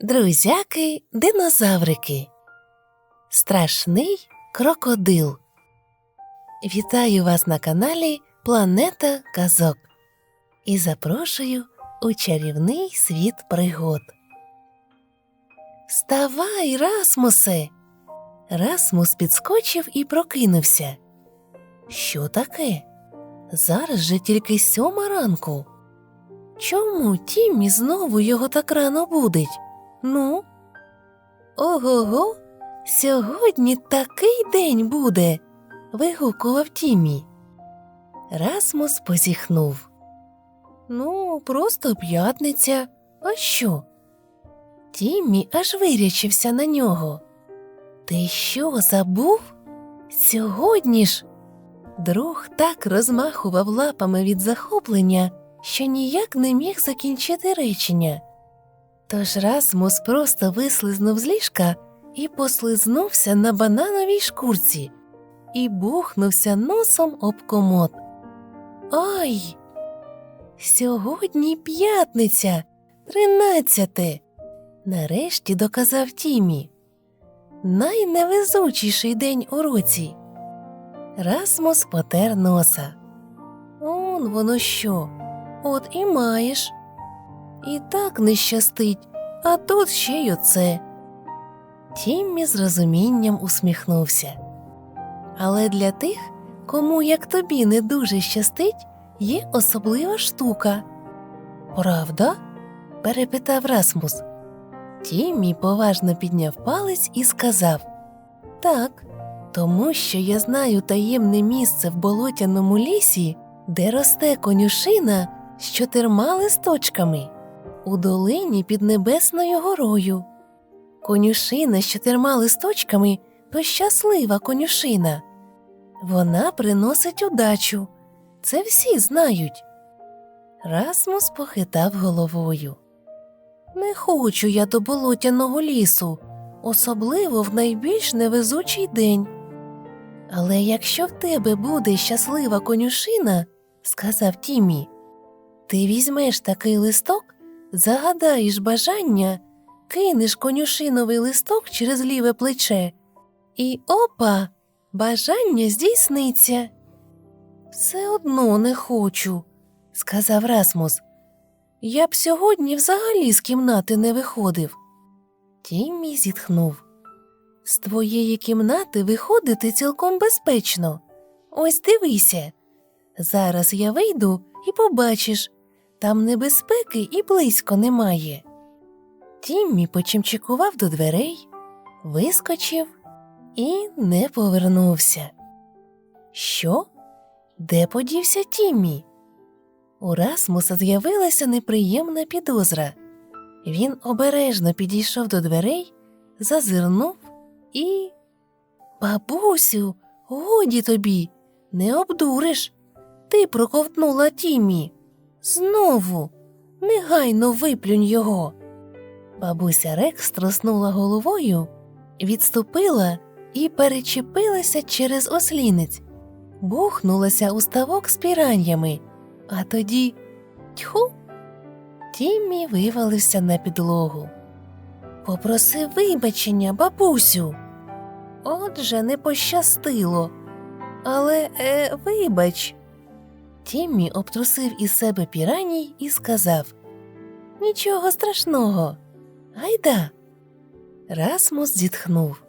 Друзяки динозаврики. Страшний крокодил. Вітаю вас на каналі Планета Казок і запрошую у чарівний світ пригод. Вставай, Расмусе. Расмус підскочив і прокинувся. Що таке? Зараз же тільки сьома ранку. Чому Тіммі знову його так рано будить? Ну? Ого-го, сьогодні такий день буде. вигукував Тіммі. Расмус позіхнув. Ну, просто п'ятниця. А що? Тіммі аж вирячився на нього. Ти що забув? Сьогодні ж. Друг так розмахував лапами від захоплення, що ніяк не міг закінчити речення. Тож Расмус просто вислизнув з ліжка і послизнувся на банановій шкурці і бухнувся носом об комод. Ай! Сьогодні п'ятниця, тринадцяте. Нарешті доказав Тімі. Найневезучіший день у році. Расмус потер носа. Он воно що? От і маєш. І так не щастить, а тут ще й оце. Тіммі з розумінням усміхнувся. Але для тих, кому як тобі не дуже щастить, є особлива штука. Правда? перепитав Расмус. Тіммі поважно підняв палець і сказав Так, тому що я знаю таємне місце в болотяному лісі, де росте конюшина з чотирма листочками у долині під Небесною горою. Конюшина з чотирма листочками то щаслива конюшина. Вона приносить удачу. Це всі знають. Расмус похитав головою. Не хочу я до болотяного лісу, особливо в найбільш невезучий день. Але якщо в тебе буде щаслива конюшина, сказав Тімі, ти візьмеш такий листок, загадаєш бажання, кинеш конюшиновий листок через ліве плече, і опа, бажання здійсниться. Все одно не хочу, сказав Расмус. Я б сьогодні взагалі з кімнати не виходив. Тіммі зітхнув. З твоєї кімнати виходити цілком безпечно. Ось дивися. Зараз я вийду і побачиш, там небезпеки і близько немає. Тіммі почимчикував до дверей, вискочив і не повернувся. Що? Де подівся Тіммі? У Расмуса з'явилася неприємна підозра. Він обережно підійшов до дверей, зазирнув і. Бабусю, годі тобі, не обдуриш. Ти проковтнула Тімі. Знову негайно виплюнь його. Бабуся Рекс струснула головою, відступила і перечепилася через ослінець, бухнулася у ставок з піраннями, а тоді тьху. Тіммі вивалився на підлогу. Попроси вибачення, бабусю. Отже, не пощастило. Але е, вибач. Тіммі обтрусив із себе піраній і сказав Нічого страшного. Гайда. Расмус зітхнув.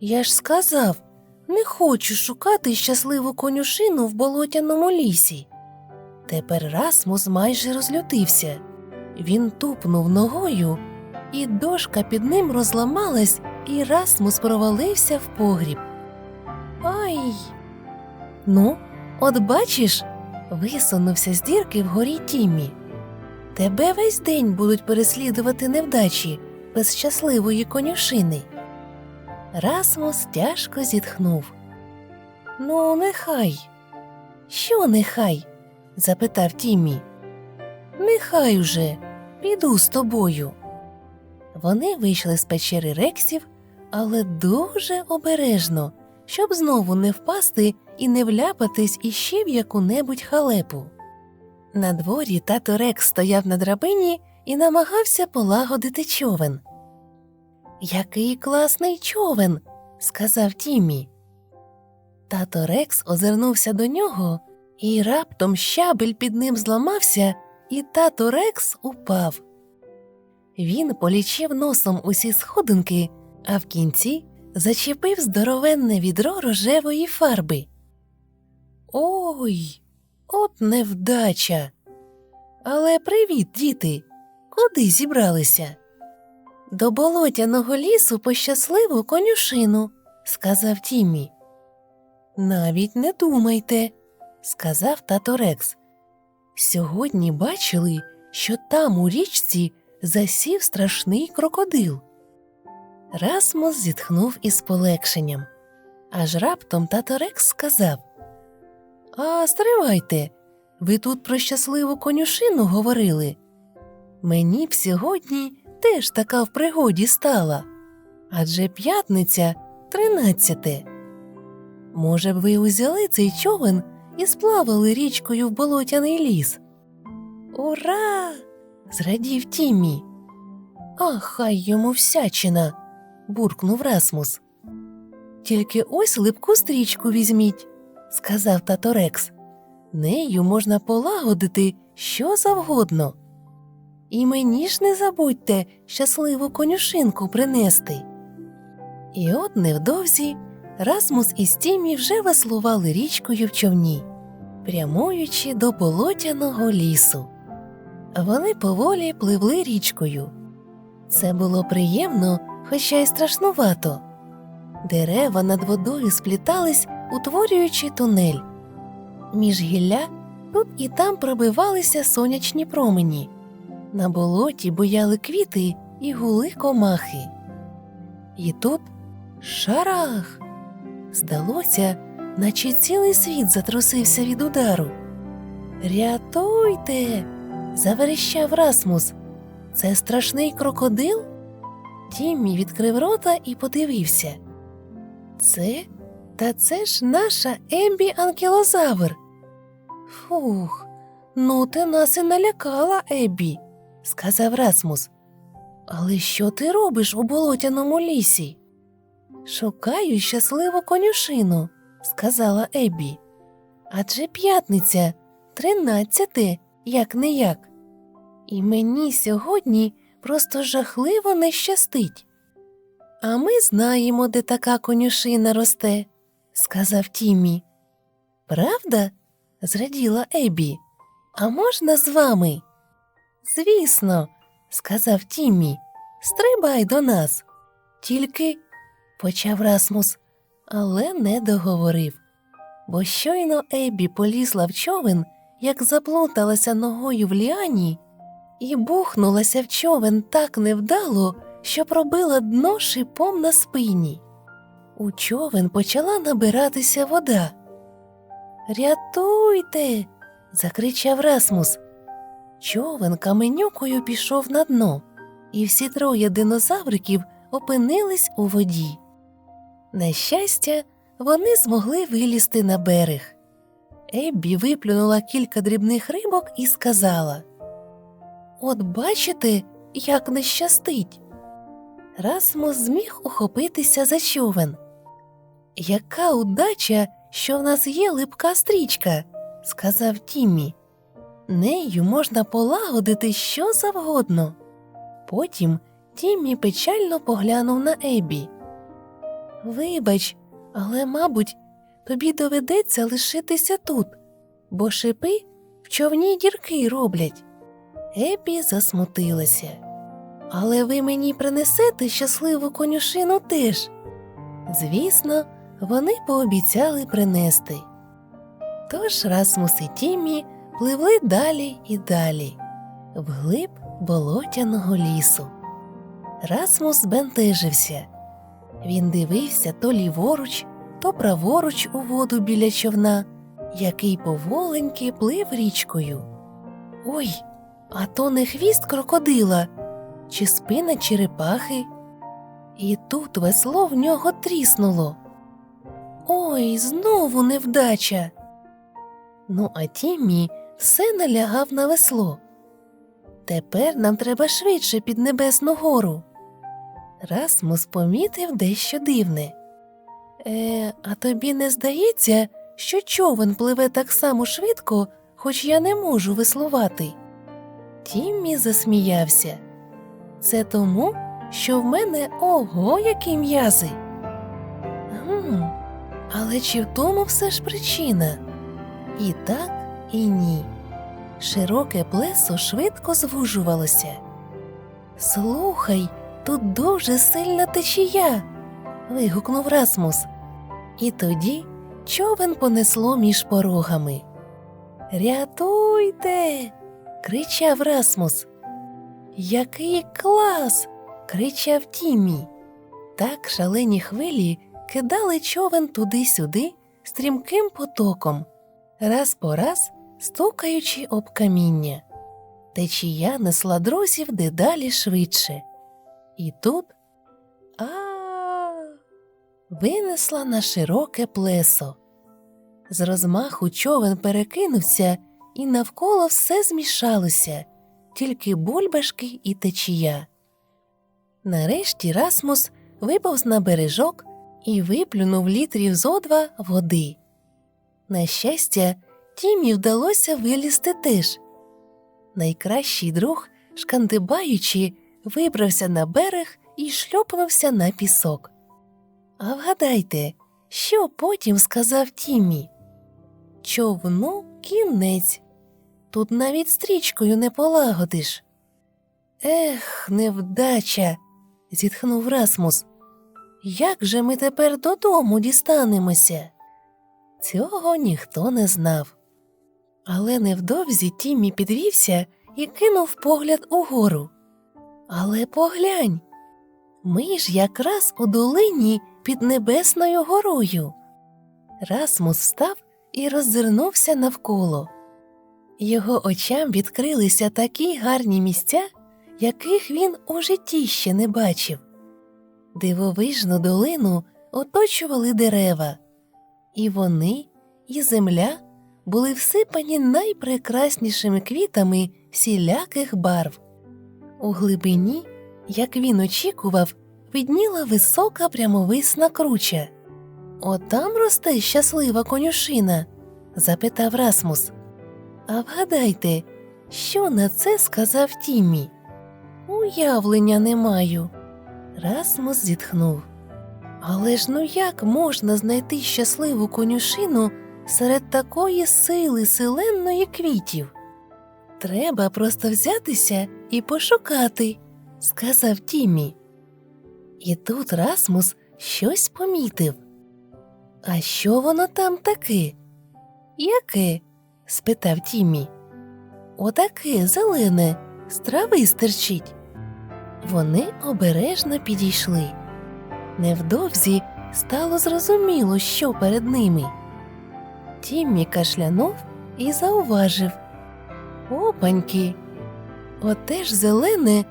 Я ж сказав, не хочу шукати щасливу конюшину в болотяному лісі. Тепер Расмус майже розлютився. Він тупнув ногою, і дошка під ним розламалась, і Расмус провалився в погріб. Ай. Ну, от бачиш, висунувся з дірки вгорі Тіммі. Тебе весь день будуть переслідувати невдачі без щасливої конюшини. Расмус тяжко зітхнув. Ну, нехай. Що нехай? запитав Тіммі. Нехай уже, піду з тобою. Вони вийшли з печери рексів, але дуже обережно, щоб знову не впасти і не вляпатись іще в яку-небудь халепу. На дворі тато Рекс стояв на драбині і намагався полагодити човен. Який класний човен, сказав Тіммі. Тато Рекс озирнувся до нього, і раптом щабель під ним зламався, і тато Рекс упав. Він полічив носом усі сходинки, а в кінці зачепив здоровенне відро рожевої фарби. Ой, от невдача. Але привіт, діти. Куди зібралися? До болотяного лісу по щасливу конюшину, сказав Тіммі. Навіть не думайте, сказав тато Рекс. Сьогодні бачили, що там у річці засів страшний крокодил. Расмус зітхнув із полегшенням. Аж раптом тато Рекс сказав А стривайте, ви тут про щасливу конюшину говорили. Мені б сьогодні теж така в пригоді стала. Адже п'ятниця тринадцяте. Може б, ви узяли цей човен і сплавали річкою в болотяний ліс? Ура! зрадів Тіммі. А хай йому всячина. буркнув Расмус. Тільки ось липку стрічку візьміть, сказав тато Рекс. Нею можна полагодити що завгодно. І мені ж не забудьте щасливу конюшинку принести. І от невдовзі Расмус і Стімі вже веслували річкою в човні, прямуючи до болотяного лісу. Вони поволі пливли річкою. Це було приємно, хоча й страшнувато. Дерева над водою сплітались, утворюючи тунель. Між гілля тут і там пробивалися сонячні промені. На болоті бояли квіти і гули комахи. І тут шарах. Здалося, наче цілий світ затрусився від удару. Рятуйте. заверещав Расмус. Це страшний крокодил? Тіммі відкрив рота і подивився. Це? Та це ж наша Ембі Анкілозавр. Фух, ну ти нас і налякала, Еббі, сказав Расмус. Але що ти робиш у болотяному лісі? Шукаю щасливу конюшину, сказала Еббі. Адже п'ятниця, тринадцяте, як не як. І мені сьогодні просто жахливо не щастить. А ми знаємо, де така конюшина росте, сказав Тіммі. Правда? зраділа Еббі. А можна з вами? Звісно, сказав Тіммі. Стрибай до нас. Тільки почав Расмус, але не договорив. Бо щойно Еббі полізла в човен, як заплуталася ногою в ліані, і бухнулася в човен так невдало, що пробила дно шипом на спині. У човен почала набиратися вода. Рятуйте. закричав Расмус. Човен каменюкою пішов на дно, і всі троє динозавриків опинились у воді. На щастя, вони змогли вилізти на берег. Еббі виплюнула кілька дрібних рибок і сказала От бачите, як не щастить. Расмус зміг ухопитися за човен. Яка удача, що в нас є липка стрічка, сказав Тіммі. Нею можна полагодити що завгодно. Потім Тіммі печально поглянув на Ебі. Вибач, але, мабуть, тобі доведеться лишитися тут, бо шипи в човні дірки роблять. Ебі засмутилася. Але ви мені принесете щасливу конюшину теж. Звісно, вони пообіцяли принести. Тож Расмус і Тіммі пливли далі і далі, вглиб болотяного лісу. Расмус бентежився. Він дивився то ліворуч, то праворуч у воду біля човна, який поволеньки плив річкою. Ой, а то не хвіст крокодила, чи спина черепахи. І тут весло в нього тріснуло. Ой, знову невдача. Ну, а Тіммі все налягав на весло. Тепер нам треба швидше під Небесну гору. Расмус помітив дещо дивне. Е, а тобі не здається, що човен пливе так само швидко, хоч я не можу веслувати? Тіммі засміявся. Це тому, що в мене ого, які м'язи. Але чи в тому все ж причина? І так, і ні. Широке плесо швидко звужувалося. Слухай, тут дуже сильна течія. вигукнув Расмус. І тоді човен понесло між порогами. Рятуйте. кричав Расмус. Який клас. кричав Тімі. Так шалені хвилі кидали човен туди-сюди стрімким потоком, раз по раз стукаючи об каміння. Течія несла друзів дедалі швидше. І тут а винесла на широке плесо. З розмаху човен перекинувся, і навколо все змішалося, тільки бульбашки і течія. Нарешті Расмус виповз на бережок і виплюнув літрів зо два води. На щастя, Тімі вдалося вилізти теж. Найкращий друг, шкандибаючи, вибрався на берег і шльопнувся на пісок. А вгадайте, що потім сказав Тімі? Човну кінець. Тут навіть стрічкою не полагодиш. Ех, невдача. зітхнув Расмус. Як же ми тепер додому дістанемося? Цього ніхто не знав. Але невдовзі Тіммі підвівся і кинув погляд угору. Але поглянь ми ж якраз у долині під Небесною горою. Расмус встав і роззирнувся навколо. Його очам відкрилися такі гарні місця, яких він у житті ще не бачив. Дивовижну долину оточували дерева, і вони, і земля були всипані найпрекраснішими квітами всіляких барв. У глибині, як він очікував, видніла висока прямовисна круча. Отам росте щаслива конюшина? запитав Расмус. А вгадайте, що на це сказав Тіммі? Уявлення не маю. Расмус зітхнув. Але ж ну як можна знайти щасливу конюшину серед такої сили селенної квітів? Треба просто взятися і пошукати, сказав Тіммі. І тут Расмус щось помітив. А що воно там таке? Яке? спитав Тіммі. Отаке зелене, з трави стирчить. Вони обережно підійшли. Невдовзі стало зрозуміло, що перед ними. Тіммі кашлянув і зауважив Опаньки, оте ж зелене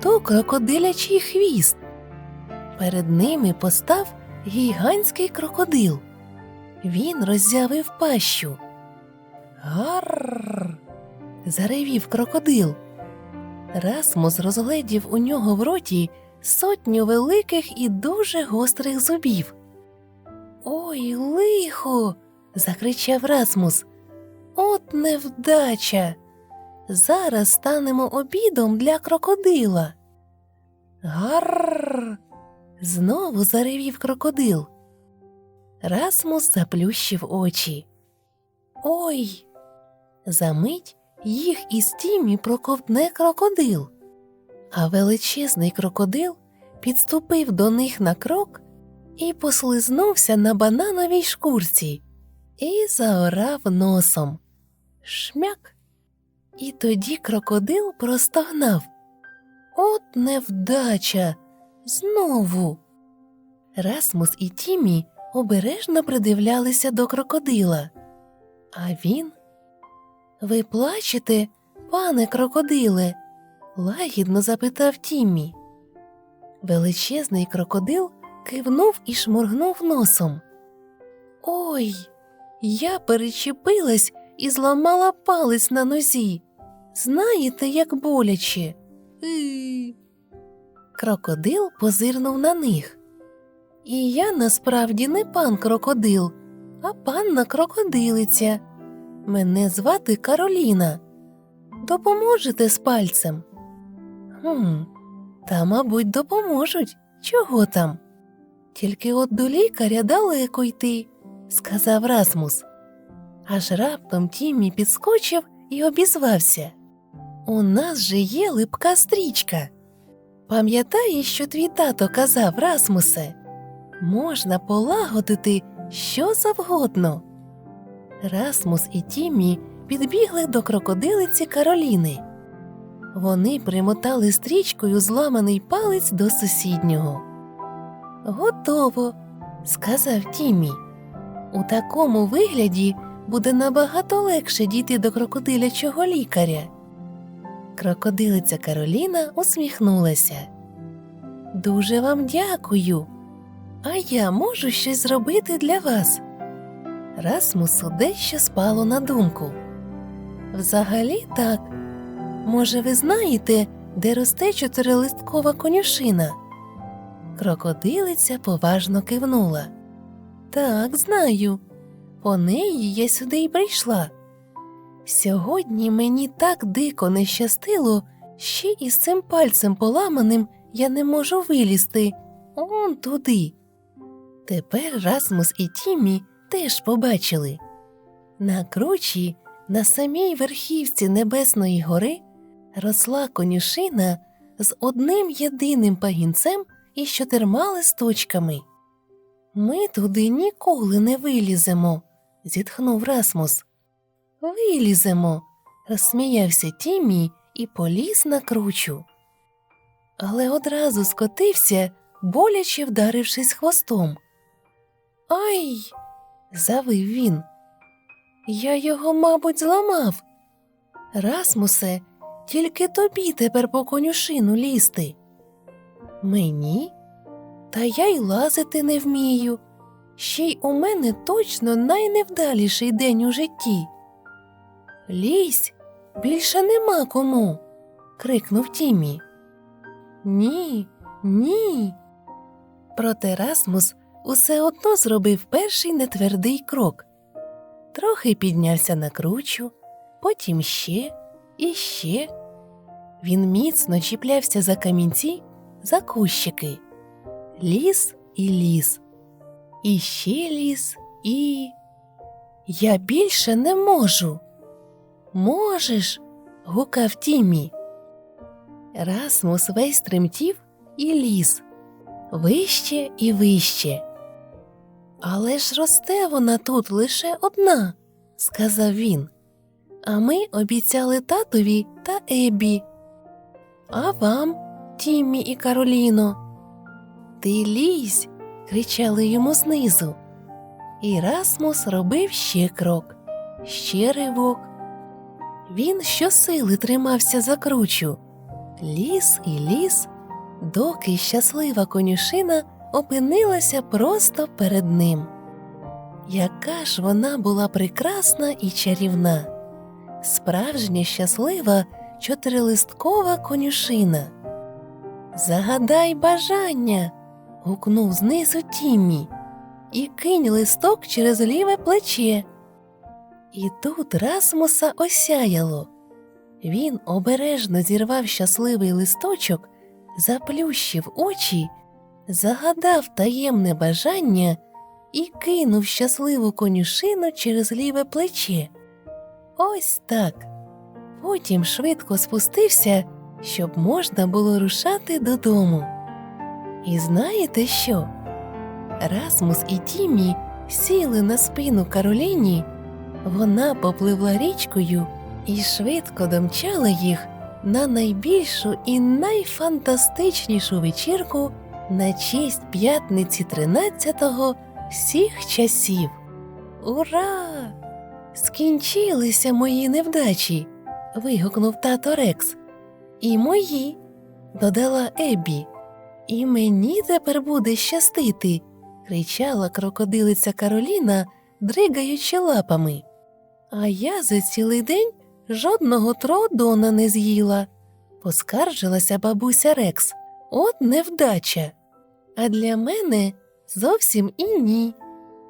то крокодилячий хвіст. Перед ними постав гігантський крокодил. Він роззявив пащу. Гарр. заревів крокодил. Расмус розгледів у нього в роті сотню великих і дуже гострих зубів. Ой, лихо. закричав Расмус. От невдача. Зараз станемо обідом для крокодила. Гарр. знову заревів крокодил. Расмус заплющив очі. Ой. Замить їх із тімі проковтне крокодил, а величезний крокодил підступив до них на крок і послизнувся на банановій шкурці і заорав носом. Шмяк. І тоді крокодил простогнав. От невдача. Знову. Расмус і Тімі обережно придивлялися до крокодила. А він. Ви плачете, пане крокодиле? лагідно запитав Тіммі. Величезний крокодил кивнув і шморгнув носом. Ой, я перечепилась і зламала палець на нозі, знаєте, як боляче. Крокодил позирнув на них. І я насправді не пан крокодил, а панна крокодилиця. Мене звати Кароліна. Допоможете з пальцем? Хм, та, мабуть, допоможуть. Чого там? Тільки от до лікаря далеко йти, сказав Расмус. Аж раптом Тіммі підскочив і обізвався. У нас же є липка стрічка. Пам'ятаєш, що твій тато казав, Расмусе? Можна полагодити що завгодно. Расмус і Тіммі підбігли до крокодилиці Кароліни. Вони примотали стрічкою зламаний палець до сусіднього. Готово, сказав Тіммі. У такому вигляді буде набагато легше дійти до крокодилячого лікаря. Крокодилиця Кароліна усміхнулася. Дуже вам дякую. А я можу щось зробити для вас. Расмусу дещо спало на думку. Взагалі так. Може, ви знаєте, де росте чотирилисткова конюшина? Крокодилиця поважно кивнула. Так, знаю. По неї я сюди й прийшла. Сьогодні мені так дико не щастило, ще із цим пальцем поламаним я не можу вилізти он туди. Тепер Расмус і Тімі теж побачили. На кручі, на самій верхівці Небесної гори, росла конюшина з одним єдиним пагінцем і чотирма листочками. Ми туди ніколи не виліземо, зітхнув Расмус. Виліземо, розсміявся Тімі і поліз на кручу. Але одразу скотився, боляче вдарившись хвостом. Ай. Завив він. Я його, мабуть, зламав. Расмусе, тільки тобі тепер по конюшину лізти. Мені? Та я й лазити не вмію. Ще й у мене точно найневдаліший день у житті. Лізь, більше нема кому. крикнув Тімі. Ні, ні. Проте Расмус усе одно зробив перший нетвердий крок. Трохи піднявся на кручу, потім ще і ще. Він міцно чіплявся за камінці, за кущики, ліс і ліс, і ще ліс, і. Я більше не можу. Можеш. гукав Тімі. Расмус весь тремтів і ліз вище і вище. Але ж росте вона тут лише одна, сказав він. А ми обіцяли татові та Ебі. А вам, Тіммі і Кароліно. Ти лізь. кричали йому знизу. І Расмус робив ще крок, ще ривок. Він щосили тримався за кручу, ліс і ліс, доки щаслива конюшина опинилася просто перед ним. Яка ж вона була прекрасна і чарівна, справжня щаслива чотирилисткова конюшина. Загадай бажання. гукнув знизу Тіммі, і кинь листок через ліве плече. І тут Расмуса осяяло. Він обережно зірвав щасливий листочок, заплющив очі, загадав таємне бажання і кинув щасливу конюшину через ліве плече. Ось так. Потім швидко спустився, щоб можна було рушати додому. І знаєте що? Расмус і Тімі сіли на спину Кароліні, вона попливла річкою і швидко домчала їх на найбільшу і найфантастичнішу вечірку на честь п'ятниці 13-го всіх часів. Ура! Скінчилися мої невдачі. вигукнув тато Рекс. І мої, додала Еббі. І мені тепер буде щастити, кричала крокодилиця Кароліна, дригаючи лапами. А я за цілий день жодного тродона не з'їла, поскаржилася бабуся Рекс. От невдача. А для мене зовсім і ні,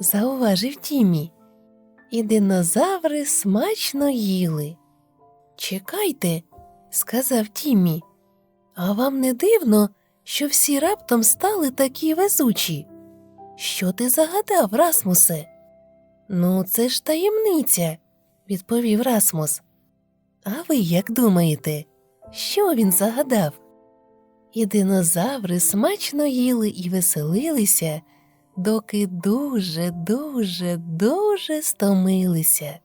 зауважив Тімі. І динозаври смачно їли. Чекайте, сказав Тімі. А вам не дивно, що всі раптом стали такі везучі? Що ти загадав, Расмусе? Ну, це ж таємниця, відповів Расмус. А ви як думаєте, що він загадав? І динозаври смачно їли і веселилися, доки дуже, дуже, дуже стомилися.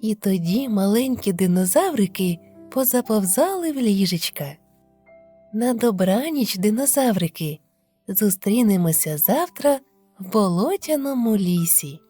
І тоді маленькі динозаврики позаповзали в ліжечка. На добраніч, динозаврики, зустрінемося завтра в болотяному лісі.